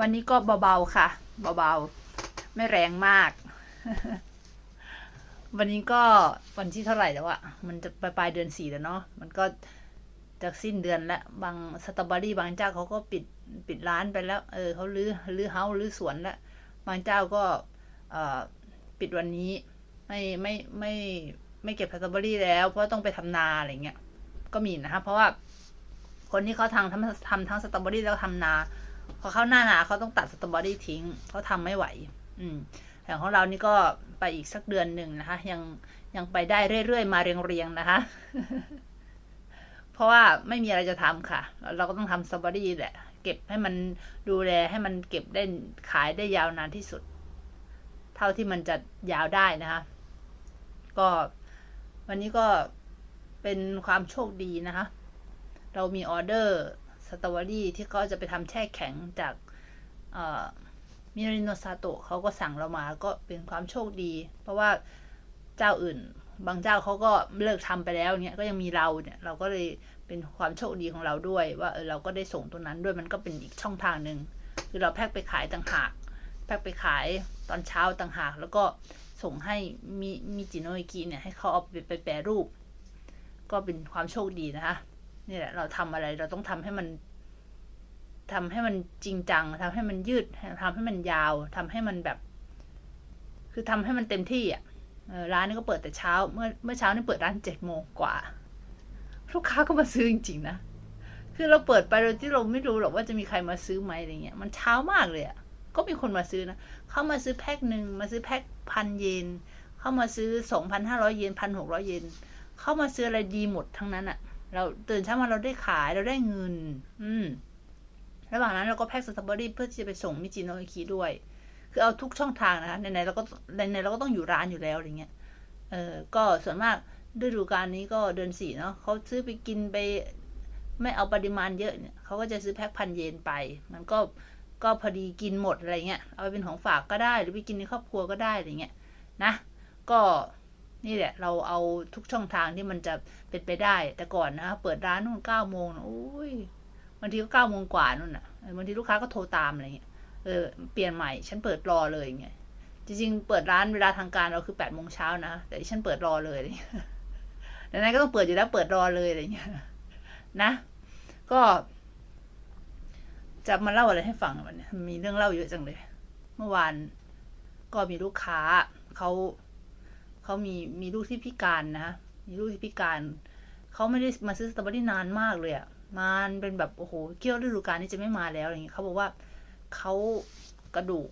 วันนี้ก็เบาๆค่ะ เบาๆ ไม่แรงมาก วันนี้ก็วันที่เท่าไหร่แล้วอะมันจะปลายปลายเดือนสี่แล้วเนาะ มันก็จะสิ้นเดือนแล้ว บางสตรอเบอรี่บางเจ้าเขาก็ปิดปิดร้านไปแล้ว เออเขาลื้อลื้อเฮาลื้อสวนแล้วบางเจ้าก็เอ่อปิดวันนี้ ไม่ไม่ไม่ไม่เก็บสตรอเบอรี่แล้ว เพราะต้องไปทำนาอะไรเงี้ย ก็มีนะคะเพราะว่าคนที่เขาทำทำทำทั้งสตรอเบอรี่แล้วทำนา พอเข้าหน้าหนาเขาต้องตัดสตรอเบอรี่ทิ้งเขาทำไม่ไหว อืมแต่ของเรานี่ก็ไปอีกสักเดือนหนึ่งนะคะ ยังยังไปได้เรื่อยๆมาเรียงๆนะคะ เพราะว่าไม่มีอะไรจะทำค่ะ เราก็ต้องทำสตรอเบอรี่แหละ เก็บให้มันดูแลให้มันเก็บได้ขายได้ยาวนานที่สุด เท่าที่มันจะยาวได้นะคะ ก็วันนี้ก็เป็นความโชคดีนะคะ เรามีออเดอร์ สตรอเบอรี่ที่เขาจะไปทำแช่แข็งจากมิริโนซาโตะเขาก็สั่งเรามาก็เป็นความโชคดี เพราะว่าเจ้าอื่น บางเจ้าเขาก็เลิกทำไปแล้วเนี่ยก็ยังมีเราเนี่ยเราก็เลยเป็นความโชคดีของเราด้วย ว่าเออเราก็ได้ส่งตัวนั้นด้วยมันก็เป็นอีกช่องทางหนึ่งคือเราแพ็คไปขายต่างหากแพ็คไปขายตอนเช้าต่างหาก แล้วก็ส่งให้มีมีจิโนอิกิเนี่ยให้เขาเอาไปไปแปรรูป ก็เป็นความโชคดีนะคะ นี่แหละ เราทำอะไรเราต้องทำให้มันทำให้มันจริงจังทำให้มันยืดทำให้มันยาวทำให้มันแบบ คือทำให้มันเต็มที่อะร้านนี้ก็เปิดแต่เช้า เมื่อเมื่อเช้านี่เปิดร้านเจ็ดโมงกว่า ลูกค้าก็มาซื้อจริงๆนะคือเราเปิดไปโดยที่เราไม่รู้หรอกว่าจะมีใครมาซื้อไหมอะไรเงี้ย มันเช้ามากเลยอะก็มีคนมาซื้อนะ เข้ามาซื้อแพ็คหนึ่ง มาซื้อแพ็คพันเยน เข้ามาซื้อสองพันห้าร้อยเยนพันหกร้อยเยน เข้ามาซื้ออะไรดีหมดทั้งนั้นอะ เราตื่นเช้ามาเราได้ขายเราได้เงิน อืม ระหว่างนั้นเราก็แพ็คสตรอเบอรี่เพื่อที่จะไปส่งมิจิโนอิคิด้วย คือเอาทุกช่องทางนะคะในๆเราก็ในๆเราก็ต้องอยู่ร้านอยู่แล้วอะไรเงี้ย เออ ก็ส่วนมากฤดูกาลนี้ก็เดือนสี่เนาะเขาซื้อไปกินไป ไม่เอาปริมาณเยอะเนี่ยเขาก็จะซื้อแพ็คพันเยนไป มันก็ก็พอดีกินหมดอะไรเงี้ย เอาไปเป็นของฝากก็ได้ หรือไปกินในครอบครัวก็ได้อะไรเงี้ยนะ ก็ นี่แหละ เราเอาทุกช่องทางที่มันจะเป็นไปได้ แต่ก่อนนะเปิดร้านนู่นเก้าโมงโอ้ยบางทีก็เก้าโมงกว่านู่นอะบางทีลูกค้าก็โทรตามอะไรเงี้ยเออเปลี่ยนใหม่ฉันเปิดรอเลยไงจริงๆเปิดร้านเวลาทางการเราคือแปดโมงเช้านะแต่ฉันเปิดรอเลยอะไรเงี้ยดังนั้นก็ต้องเปิดอยู่แล้วเปิดรอเลยอะไรเงี้ยนะ ก็จะมาเล่าอะไรให้ฟังวันนี้มีเรื่องเล่าเยอะจังเลย เมื่อวานก็มีลูกค้าเขา เขามีมีลูกที่พิการนะมีลูกที่พิการเขาไม่ได้มาซื้อสตรอเบอรี่นานมากเลยอะ่ะมันเป็นแบบโอ้โหเกี่ยวฤดูกาลนี้จะไม่มาแล้วอะไรเงี้ยเขาบอกว่าเขากระดูก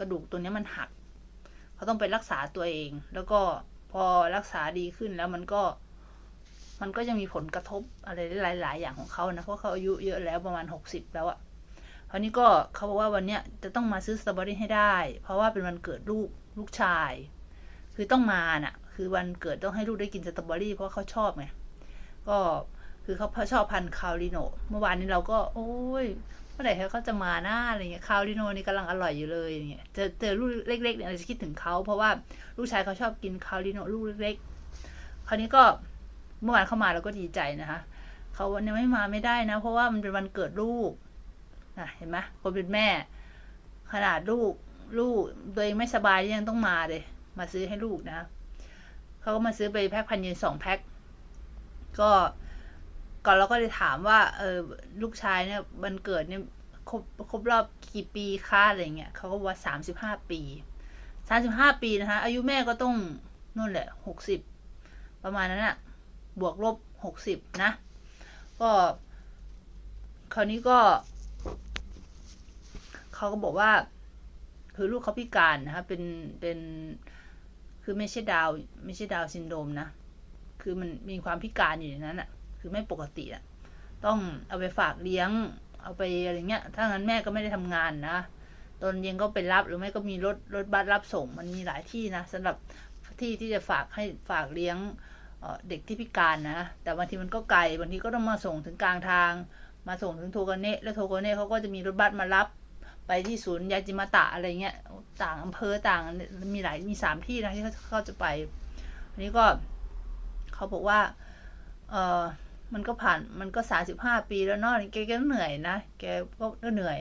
กระดูกตัวนี้มันหักเขาต้องไปรักษาตัวเอง แล้วก็พอรักษาดีขึ้นแล้วมันก็มันก็ยังมีผลกระทบอะไรหลาย ๆ อย่างของเขานะ เพราะเขาอายุเยอะแล้วประมาณหกสิบแล้วอะ่ะคราวนี้ก็เขาบอกว่าวันเนี้ยจะต้องมาซื้อสตรอเบอรี่ให้ได้ เพราะว่าเป็นวันเกิดลูกลูกชาย คือต้องมาน่ะ คือวันเกิดต้องให้ลูกได้กินสตรอเบอรี่เพราะเขาชอบไง ก็คือเขาชอบพันธุ์คาริโนเมื่อวานนี้เราก็ โอ้ยเมื่อไหร่เขาจะมาหน้าอะไรเงี้ยคาริโนนี่กำลังอร่อยอยู่เลยอย่างเงี้ยเจอเจอลูกเล็กๆเนี่ยเราจะคิดถึงเขาเพราะว่าลูกชายเขาชอบกินคาริโนลูกเล็กๆ คราวนี้ก็เมื่อวานเขามาเราก็ดีใจนะคะเขาวันนี้ไม่มาไม่ได้นะ เพราะว่ามันเป็นวันเกิดลูกนะเห็นไหมคนเป็นแม่ ขนาดลูกลูกตัวเองไม่สบายยังต้องมาเลย มาซื้อให้ลูกนะเขาก็มาซื้อไปแพ็คพันเยนสองแพ็คก็ก่อนเราก็เลยถามว่า เออลูกชายเนี่ยวันเกิดเนี่ยครบครบรอบกี่ปีค่าอะไรเงี้ยเขาก็ว่าสามสิบห้าปีสามสิบห้าปีนะคะอายุแม่ก็ต้องนู่นแหละหกสิบประมาณนั้นอะบวกลบหกสิบนะ ก็คราวนี้ก็เขาก็บอกว่า คือลูกเขาพิการนะคะเป็นเป็น คือไม่ใช่ดาวไม่ใช่ดาวซินโดรมนะ คือมันมีความพิการอยู่ในนั้นอะคือไม่ปกติอะต้องเอาไปฝากเลี้ยง เอาไปอะไรเงี้ย ถ้างั้นแม่ก็ไม่ได้ทำงานนะ ตอนเย็นก็ไปรับหรือไม่ก็มีรถรถบัสรับส่ง มันมีหลายที่นะสำหรับที่ที่จะฝากให้ฝากเลี้ยงเด็กที่พิการนะ แต่บางทีมันก็ไกล บางทีก็ต้องมาส่งถึงกลางทาง มาส่งถึงโทกเนะ แล้วโทกเนะเขาก็จะมีรถบัสมารับ ไปที่ศูนย์ยาจิมาตะอะไรเงี้ยต่างอำเภอต่างมีหลายมีสามที่นะที่เขาเขาจะไปอันนี้ก็เขาบอกว่าเออมันก็ผ่านมันก็สาสิบห้าปีแล้วเนาะแกก็เหนื่อยนะแกก็เหนื่อย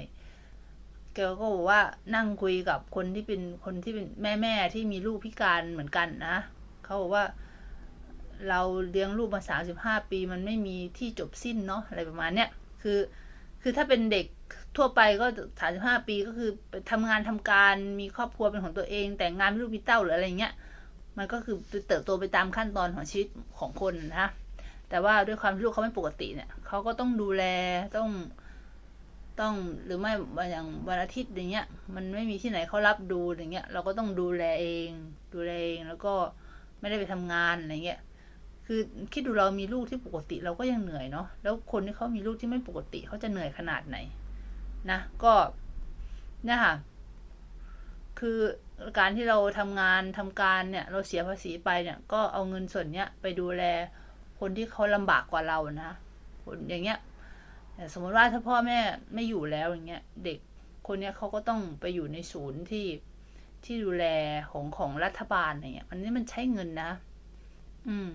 แกก็บอกว่านั่งคุยกับคนที่เป็นคนที่เป็นแม่แม่ที่มีลูกพิการเหมือนกันนะเขาบอกว่าเราเลี้ยงลูกมาสามสิบห้าปีมันไม่มีที่จบสิ้นเนาะอะไรประมาณเนี้ยคือ คือถ้าเป็นเด็ก ทั่วไปก็สามสิบห้าปีก็คือไปทำงานทำการมีครอบครัวเป็นของตัวเอง แต่งงานมีลูกมีเต้าหรืออะไรเงี้ยมันก็คือเติบโตไปตามขั้นตอนของชีวิตของคนนะแต่ว่าด้วยความที่ลูกเขาไม่ปกติเนี่ยเขาก็ต้องดูแลต้องต้องหรือไม่อย่างวันอาทิตย์อย่างเงี้ย มันไม่มีที่ไหนเขารับดูอย่างเงี้ย เราก็ต้องดูแลเอง ดูแลเองแล้วก็ไม่ได้ไปทำงานอะไรเงี้ยคือคิดดูเรามีลูกที่ปกติเราก็ยังเหนื่อยเนาะแล้วคนที่เขามีลูกที่ไม่ปกติเขาจะเหนื่อยขนาดไหน นะก็เนี่ยค่ะ คือการที่เราทำงานทำการเนี่ย เราเสียภาษีไปเนี่ย ก็เอาเงินส่วนเนี้ยไปดูแลคนที่เขาลำบากกว่าเรานะคนอย่างเงี้ยแต่สมมติว่าถ้าพ่อแม่ไม่อยู่แล้วอย่างเงี้ย เด็กคนเนี้ยเขาก็ต้องไปอยู่ในศูนย์ที่ที่ดูแลของของรัฐบาลอะไรเงี้ย อันนี้มันใช้เงินนะ อืม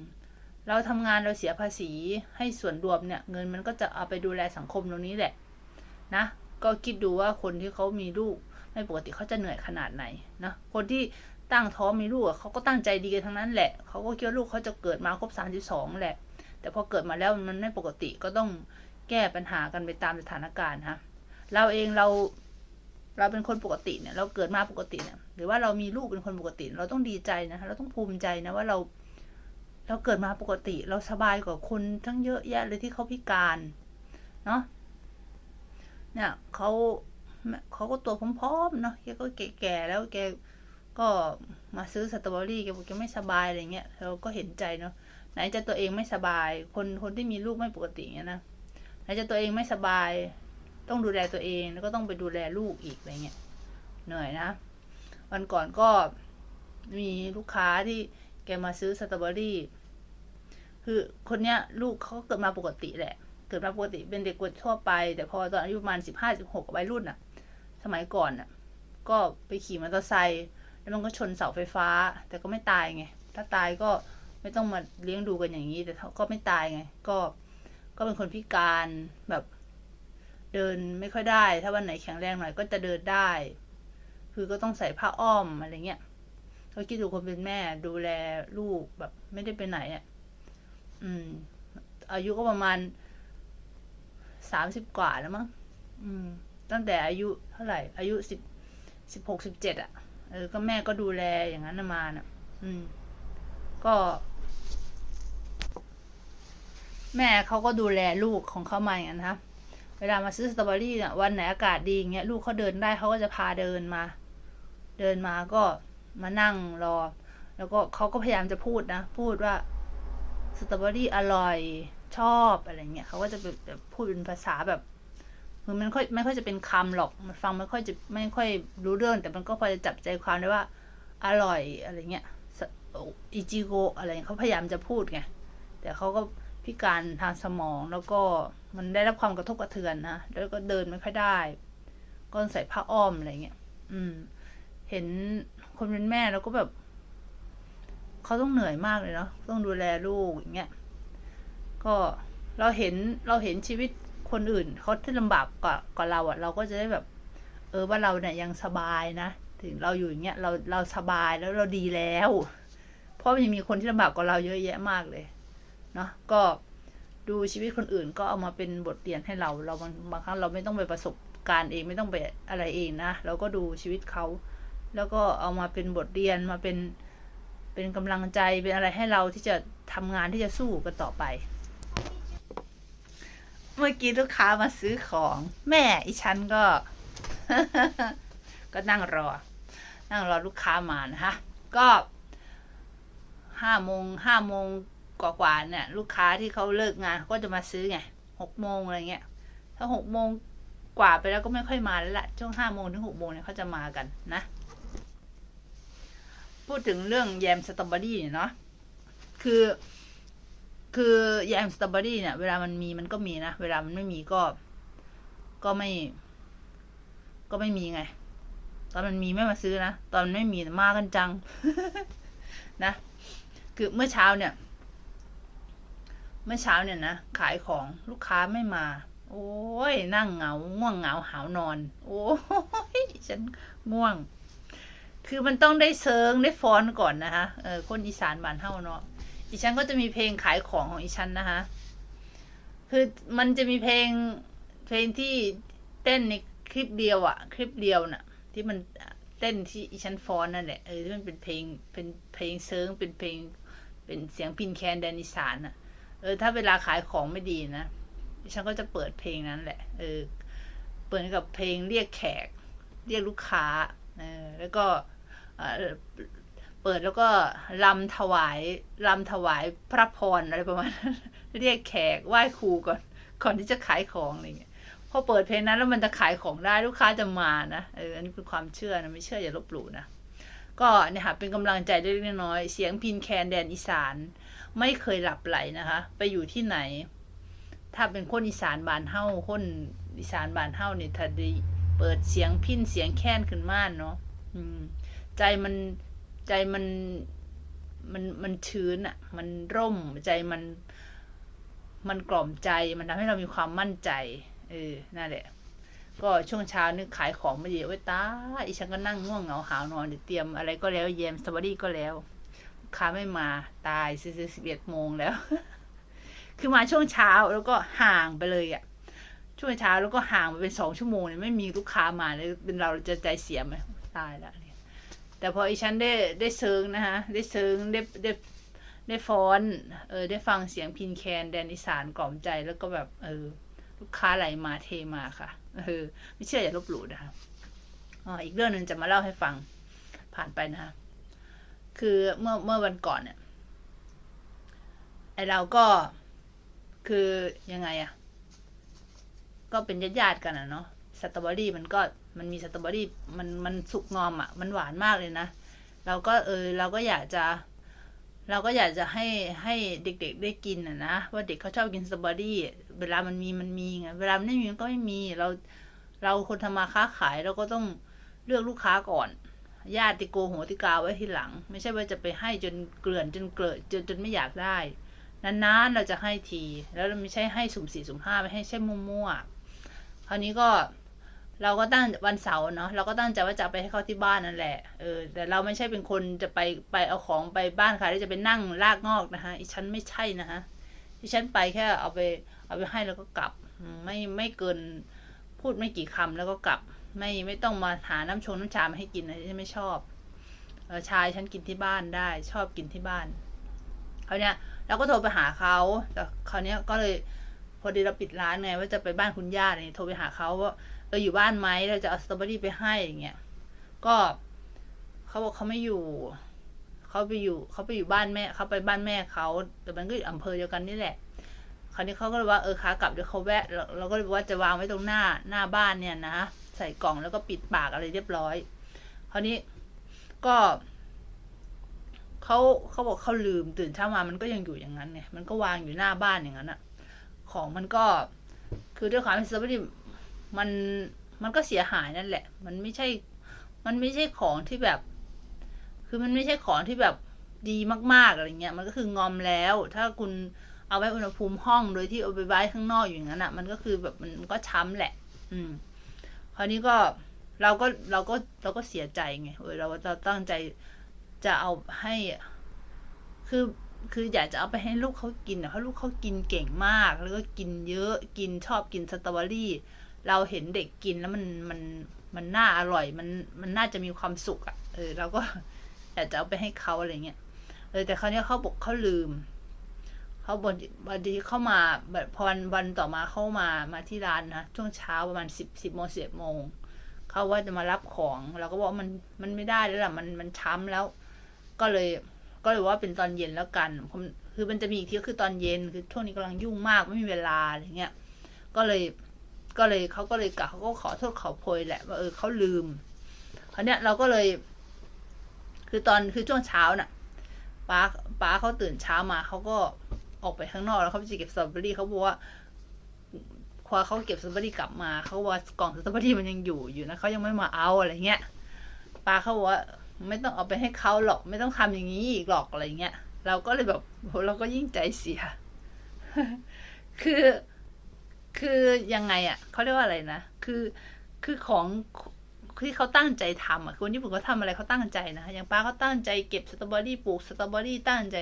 เราทำงานเราเสียภาษีให้ส่วนรวมเนี่ย เงินมันก็จะเอาไปดูแลสังคมตรงนี้แหละ นะ ก็คิดดูว่าคนที่เขามีลูกไม่ปกติเขาจะเหนื่อยขนาดไหนนะคนที่ตั้งท้องมีลูกอะเขาก็ตั้งใจดีกันทั้งนั้นแหละเขาก็คิดว่าลูกเขาจะเกิดมาครบสามสิบสองแหละ แต่พอเกิดมาแล้วมันไม่ปกติก็ต้องแก้ปัญหากันไปตามสถานการณ์ฮะเราเองเราเราเป็นคนปกติเนี่ย เราเกิดมาปกติเนี่ย หรือว่าเรามีลูกเป็นคนปกติ เราต้องดีใจนะเราต้องภูมิใจนะว่าเรา เราเกิดมาปกติ เราสบายกว่าคนทั้งเยอะแยะเลยที่เขาพิการ เนาะ เนี่ยเขาเขาก็ตัวพร้อมๆเนาะแกก็แก่ๆแล้วแกก็มาซื้อสตรอเบอรี่แกบอกแกไม่สบายอะไรเงี้ยเราก็เห็นใจเนาะไหนจะตัวเองไม่สบาย คนคนที่มีลูกไม่ปกติเงี้ยนะไหนจะตัวเองไม่สบาย ต้องดูแลตัวเองแล้วก็ต้องไปดูแลลูกอีกอะไรเงี้ยเหนื่อยนะ วันก่อนก็มีลูกค้าที่แกมาซื้อสตรอเบอรี่ คือคนเนี้ยลูกเขาเกิดมาปกติแหละ เกิดมาปกติเป็นเด็กกดทั่วไป แต่พอตอนอายุประมาณสิบห้าสิบหกวัยรุ่นอะสมัยก่อนอะก็ไปขี่มอเตอร์ไซค์แล้วมันก็ชนเสาไฟฟ้า แต่ก็ไม่ตายไง ถ้าตายก็ไม่ต้องมาเลี้ยงดูกันอย่างนี้ แต่ก็ไม่ตายไง ก็ก็เป็นคนพิการแบบเดินไม่ค่อยได้ ถ้าวันไหนแข็งแรงหน่อยก็จะเดินได้ คือก็ต้องใส่ผ้าอ้อมอะไรเงี้ยเขาคิดดูคนเป็นแม่ดูแลลูกแบบไม่ได้ไปไหนอะ อืม อายุก็ประมาณ สามสิบกว่าแล้วมั้งอืม ตั้งแต่อายุเท่าไหร่ อายุสิบสิบหกสิบเจ็ดอะ เออ ก็แม่ก็ดูแลอย่างนั้นมาน่ะ อืม ก็ แม่เขาก็ดูแลลูกของเขามาอย่างนั้นนะเวลามาซื้อสตรอเบอรี่เนี่ยวันไหนอากาศดีอย่างเงี้ยลูกเขาเดินได้เขาก็จะพาเดินมา เดินมาก็มานั่งรอ แล้วก็เขาก็พยายามจะพูดนะ พูดว่าสตรอเบอรี่อร่อย ชอบอะไรเงี้ยเขาก็จะแบบพูดเป็นภาษาแบบคือมันค่อยไม่ค่อยจะเป็นคำหรอกมันฟังไม่ค่อยจะไม่ค่อยรู้เรื่อง แต่มันก็พอจะจับใจความได้ว่า อร่อยอะไรเงี้ยอิจิโกอะไรเขาพยายามจะพูดไงแต่เขาก็พิการทางสมองแล้วก็มันได้รับความกระทบกระเทือนนะแล้วก็เดินไม่ค่อยได้ ก็ใส่ผ้าอ้อมอะไรเงี้ยอืม เห็นคนเป็นแม่แล้วก็แบบเขาต้องเหนื่อยมากเลยเนาะต้องดูแลลูกอย่างเงี้ย ก็เราเห็นเราเห็นชีวิตคนอื่นเขาที่ลำบากกว่ากว่าเราอะ่ะ เราก็จะได้แบบ เออว่าเราเนี่ยยังสบายนะ ถึงเราอยู่อย่างเงี้ยเราเราสบายแล้วเราดีแล้ว เพราะมันยังมีคนที่ลำบากกว่าเราเยอะแยะมากเลยเนาะก็ดูชีวิตคนอื่นก็เอามาเป็นบทเรียนให้เรา เราบางบางครั้งเราไม่ต้องไปประสบการณ์เองไม่ต้องไปอะไรเองนะเราก็ดูชีวิตเขา แล้วก็เอามาเป็นบทเรียนมาเป็นเป็นกำลังใจเป็นอะไรให้เราที่จะทำงานที่จะสู้กันต่อไป เมื่อกี้ลูกค้ามาซื้อของ แม่อีฉันก็ ก็นั่งรอ นั่งรอลูกค้ามานะคะก็ห้าโมงห้าโมงกว่าๆเนี่ย ลูกค้าที่เขาเลิกงานเขาก็จะมาซื้อไงหกโมงอะไรเงี้ย ถ้าหกโมงกว่าไปแล้วก็ไม่ค่อยมาแล้วละช่วงห้าโมงถึงหกโมงเนี่ยเขาจะมากันนะ พูดถึงเรื่องแยมสตรอเบอรี่เนี่ยเนาะคือ คือแยมสตรอเบอรี่เนี่ย เวลามันมีมันก็มีนะ เวลามันไม่มีก็ ก็ไม่ ก็ไม่มีไง ตอนมันมีไม่มาซื้อนะ ตอนมันไม่มีมากันจัง นะ คือเมื่อเช้าเนี่ย เมื่อเช้าเนี่ยนะ ขายของลูกค้าไม่มา โอ้ยนั่งเหงา ง่วงเหงาหาวนอน โอ้ยฉันง่วง คือมันต้องได้เซิงได้ฟ้อนก่อนนะคะเออคนอีสานบ้านเฮาเนาะ อีฉันก็จะมีเพลงขายของของอีฉันนะคะ คือมันจะมีเพลงเพลงที่เต้นในคลิปเดียวอะคลิปเดียวน่ะ ที่มันเต้นที่อีฉันฟอนนั่นแหละเออที่มันเป็นเพลงเป็นเพลงเซิงเป็นเพลง เป็นเสียงพินแคนแดนอีสานน่ะเออถ้าเวลาขายของไม่ดีนะดิฉันก็จะเปิดเพลงนั้นแหละ เออ เปิดกับเพลงเรียกแขก เรียกลูกค้า เออ แล้วก็ เปิดแล้วก็ลำถวายลำถวายพระพรอะไรประมาณนั้นเรียกแขกไหว้ครูก่อน ก่อนที่จะขายของอะไรเงี้ยพอเปิดเพลงนั้นแล้วมันจะขายของได้ลูกค้าจะมานะเอออันนี้เป็นความเชื่อนะไม่เชื่ออย่าลบหลู่นะก็เนี่ยค่ะเป็นกำลังใจเล็กน้อยเสียงพินแคนแดนอีสาน ไม่เคยหลับไหลนะคะ ไปอยู่ที่ไหน ถ้าเป็นคนอีสานบานเฮ้าคนอีสานบานเฮ้าเนี่ยถ้าด้เปิดเสียงพินเสียงแค้นขึ้นมาเนาะใจมัน ใจมันมันมันชื้นอะ่ะ มันร่มใจมัน มันกล่อมใจมันทำให้เรามีความมั่นใจ เออนั่นแหละ ก็ช่วงเช้านึกขายของมาเยอะไว้ยตาอีฉันก็นั่งง่วงเหงาหาวนอนเตรียมอะไรก็แล้วเยมสวัสดีก็แล้วลูกค้าไม่มาตายซื้อสิบเอ็ดโมงแล้ว คือมาช่วงเช้าแล้วก็ห่างไปเลยอะ่ะ ช่วงเช้าแล้วก็ห่างไปเป็นสองชั่วโมงเนี่ยไม่มีลูกค้ามาเลยเป็นเราจะใจเสียไหมตายแล้ว แต่พออีฉันได้ได้เซิงนะคะได้เซิงได้ได้ได้ฟ้อนเออได้ฟังเสียงพินแคนแดนอีสานกล่อมใจแล้วก็แบบเออลูกค้าไหลมาเทมาค่ะเออไม่เชื่ออย่าลบหลู่นะคะอ๋ออีกเรื่องหนึ่งจะมาเล่าให้ฟังผ่านไปนะคะคือเมื่อเมื่อวันก่อนเนี่ยไอเราก็คือยังไงอะก็เป็นญาติญาติกันอะเนาะสตรอเบอรี่มันก็ มันมีสตรอเบอรี่มันมันสุกงอมอะมันหวานมากเลยนะ เราก็เออเราก็อยากจะ เราก็อยากจะให้ให้เด็กๆได้กินอะนะว่าเด็กเขาชอบกินสตรอเบอรี่เวลามันมีมันมีไงเวลามันไม่มีมันก็ไม่มีเรา เราคนทำมาค้าขายเราก็ต้องเลือกลูกค้าก่อนญาติโกโหติกาไว้ทีหลัง ไม่ใช่ว่าจะไปให้จนเกลื่อนจนเกลือจนจนไม่อยากได้นานๆเราจะให้ที แล้วไม่ใช่ให้สุ่มสี่สุ่มห้าไม่ให้ใช่มั่วๆคราวนี้ก็ เราก็ตั้งวันเสาร์เนาะเราก็ตั้งใจว่าจะไปให้เขาที่บ้านนั่นแหละเออแต่เราไม่ใช่เป็นคนจะไปไปเอาของไปบ้านใครแล้วจะไปนั่งลากงอกนะคะอีฉันไม่ใช่นะคะอีฉันไปแค่เอาไปเอาไปให้แล้วก็กลับ ไม่ไม่เกินพูดไม่กี่คำแล้วก็กลับ ไม่ไม่ต้องมาหาน้ำชงน้ำชามาให้กินนะฉันไม่ชอบเออชายฉันกินที่บ้านได้ ชอบกินที่บ้านเขาวเนี้ยเราก็โทรไปหาเขาแต่คราวเนี้ยก็เลยพอดีเราปิดร้านไงว่าจะไปบ้านคุณย่าเนี่ยโทรไปหาเขาว่า เอออยู่บ้านไหมเราจะเอาสตรอเบอรี่ไปให้อย่างเงี้ยก็เขาบอกเขาไม่อยู่เขาไปอยู่เขาไปอยู่บ้านแม่เขาไปบ้านแม่เขาแต่มันก็อยู่อำเภอเดียวกันนี่แหละคราวนี้เขาก็เลยว่าเออขากลับเดี๋ยวเขาแวะเราเราก็เลยบอกว่าจะวางไว้ตรงหน้าหน้าบ้านเนี่ยนะใส่กล่องแล้วก็ปิดปากอะไรเรียบร้อย คราวนี้ก็เขาเขาบอกเขาลืมตื่นเช้ามามันก็ยังอยู่อย่างนั้นไงมันก็วางอยู่หน้าบ้านอย่างนั้นอะของมันก็คือด้วยความที่สตรอเบอรี่ มันมันก็เสียหายนั่นแหละ มันไม่ใช่ มันไม่ใช่ของที่แบบ คือมันไม่ใช่ของที่แบบดีมากๆอะไรเงี้ย มันก็คืองอมแล้ว ถ้าคุณเอาไว้อุณหภูมิห้องโดยที่เอาไปไว้ข้างนอกอย่างนั้นอะ มันก็คือแบบมันก็ช้ำแหละ อืม คราวนี้ก็เราก็เราก็เราก็เสียใจไงเออเราเราตั้งใจจะเอาให้ คือคืออยากจะเอาไปให้ลูกเขากินอะเพราะลูกเขากินเก่งมาก แล้วก็กินเยอะ กินชอบกินสตรอเบอรี่ เราเห็นเด็กกินแล้วมันมันมันน่าอร่อยมันมันน่าจะมีความสุขอะเออเราก็อยากจะเอาไปให้เขาอะไรเงี้ยเออแต่คราวนี้เขาบอกเขาลืมเขาบนวันดีเข้ามาแบบพอวันวันต่อมาเข้ามามาที่ร้านนะช่วงเช้าประมาณสิบสิบโมงสิบโมงเขาว่าจะมารับของเราก็บอกว่ามันมันไม่ได้แล้วล่ะมันมันช้ำแล้ว ก็เลยก็เลยว่าเป็นตอนเย็นแล้วกันผมคือมันจะมีอีกทีก็คือตอนเย็นคือช่วงนี้กำลังยุ่งมากไม่มีเวลาอะไรเงี้ยก็เลย ก็เลยเขาก็เลยกะเขาก็ขอโทษขอโพยแหละว่าเออเขาลืมคราวเนี้ยเราก็เลย คือตอนคือช่วงเช้าน่ะป้าป้าเขาตื่นเช้ามาเขาก็ออกไปข้างนอกแล้วเขาไปเก็บสตรอเบอรี่เขาบอกว่าพอเขาเก็บสตรอเบอรี่กลับมาเขาบอกว่ากล่องสตรอเบอรี่มันยังอยู่อยู่นะเขายังไม่มาเอาอะไรเงี้ยป้าเขาบอกว่าไม่ต้องเอาไปให้เขาหรอกไม่ต้องทำอย่างนี้อีกหรอกอะไรเงี้ยเราก็เลยแบบเราก็ยิ่งใจเสีย คือ คือยังไงอะ่ะเขาเรียกว่าอะไรนะ คือคือของที่เขาตั้งใจทำอะคนญี่ปุ่นเขาทำอะไรเขาตั้งใจนะอย่างป้าเขาตั้งใจเก็บสตรอเบอรี่ปลูกสตรอเบอรี่ตั้งใจ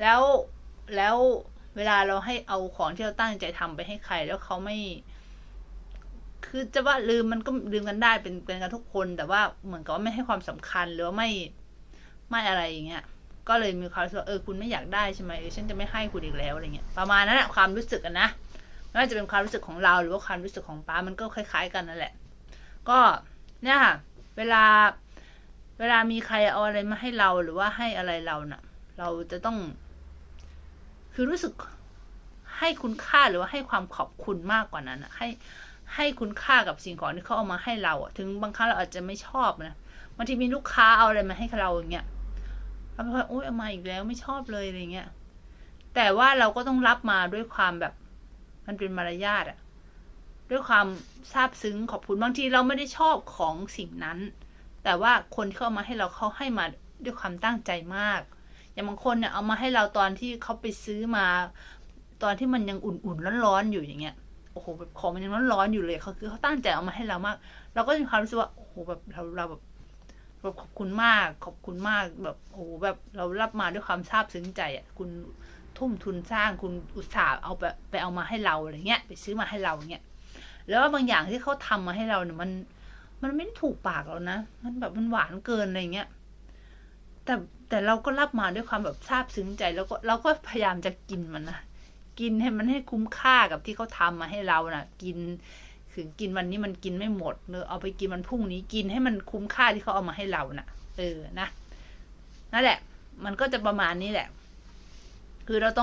แล้วแล้วเวลาเราให้เอาของที่เราตั้งใจทำไปให้ใคร แล้วเขาไม่ คือจะว่าลืมมันก็ลืมกันได้เป็นเป็นกันทุกคน แต่ว่าเหมือนกับว่าไม่ให้ความสำคัญหรือว่าไม่ไม่อะไรอย่างเงี้ย ก็เลยมีความรู้สึกว่าเออคุณไม่อยากได้ใช่ไหมเออฉันจะไม่ให้คุณอีกแล้วอะไรเงี้ยประมาณนั้นแหละความรู้สึกกันนะ ไม่ว่าจะเป็นความรู้สึกของเรา หรือว่าความรู้สึกของป้ามันก็คล้าย ๆ กันนั่นแหละ ก็เนี่ยค่ะ เวลาเวลามีใครเอาอะไรมาให้เราหรือว่าให้อะไรเราเนะ่ะ เราจะต้อง คือรู้สึกให้คุณค่าหรือว่าให้ความขอบคุณมากกว่านั้นนะให้ให้คุณค่ากับสิ่งของที่เขาเอามาให้เราอะถึงบางครั้งเราอาจจะไม่ชอบนะบางทีมีลูกค้าเอาอะไรมาให้เราอย่างเงี้ยเราก็โอ๊ยเอามาอีกแล้วไม่ชอบเลยอะไรเงี้ยแต่ว่าเราก็ต้องรับมาด้วยความแบบ มันเป็นมารยาทอะด้วยความซาบซึ้งขอบคุณบางทีเราไม่ได้ชอบของสิ่งนั้น แต่ว่าคนที่เขาเอามาให้เราเขาให้มาด้วยความตั้งใจมาก อย่างบางคนเนี่ยเอามาให้เราตอนที่เขาไปซื้อมา ตอนที่มันยังอุ่นๆร้อนๆอยู่อย่างเงี้ยโอ้โหแบบของมันยังร้อนๆอยู่เลยเขาคือเขาตั้งใจเอามาให้เรามาก เราก็มีความรู้สึกว่าโอ้โหแบบเราเราแบบแบบขอบคุณมาก ขอบคุณมากแบบโอ้โหแบบเรารับมาด้วยความซาบซึ้งใจอะคุณ ทุ่มทุนสร้างคุณอุตส่าห์เอาไปไปเอามาให้เราอะไรเงี้ย ไปซื้อมาให้เราเงี้ยแล้วว่าบางอย่างที่เขาทำมาให้เราเนี่ยมัน มันไม่ถูกปากเรานะมันแบบมันหวานเกินอะไรเงี้ยแต่แต่เราก็รับมาด้วยความแบบซาบซึ้งใจแล้วก็เราก็พยายามจะกินมันนะกินให้มันให้คุ้มค่ากับที่เขาทำมาให้เรานะ่ะ กินถึงกินวันนี้มันกินไม่หมดเนอะเอาไปกินวันพรุ่งนี้กินให้มันคุ้มค่าที่เขาเอามาให้เรานะ่ะ เออนะนั่นแหละ มันก็จะประมาณนี้แหละ คือเราต้อง